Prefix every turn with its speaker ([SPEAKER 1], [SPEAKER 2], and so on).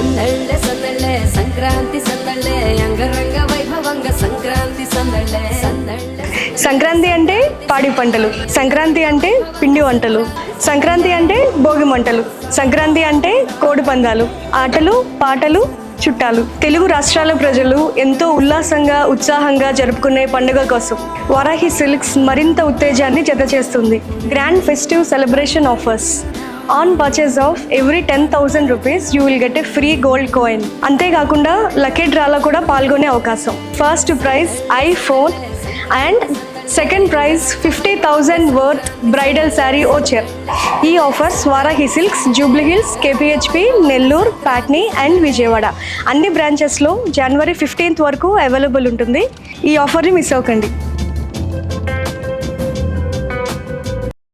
[SPEAKER 1] సందళ్ళే సందళ్ళే సంక్రాంతి సందళ్ళే అంగరంగ వైభవంగ సంక్రాంతి సందళ్ళే సందళ్ళే
[SPEAKER 2] సంక్రాంతి అంటే పాడి పంటలు సంక్రాంతి అంటే పిండి వంటలు సంక్రాంతి అంటే భోగి మంటలు సంక్రాంతి అంటే కోడి పందాలు ఆటలు పాటలు చుట్టాలు. తెలుగు రాష్ట్రాల ప్రజలు ఎంతో ఉల్లాసంగా ఉత్సాహంగా జరుపుకునే పండుగ కోసం వారాహి సిల్క్స్ మరింత ఉత్తేజాన్ని జతచేస్తుంది. Grand festive celebration offers. On purchase of every ten thousand rupees you will get a free gold coin అంతేకాకుండా లక్కీ డ్రాలో కూడా పాల్గొనే అవకాశం. First prize iPhone and second prize fifty thousand worth bridal sari voucher ఈ offers Varahi silks Jubilee Hills KPHP Nellore Patny and Vijayawada అన్ని బ్రాంచెస్లో జనవరి fifteenth వరకు available ఉంటుంది. ఈ ఆఫర్ని మిస్ అవ్వకండి.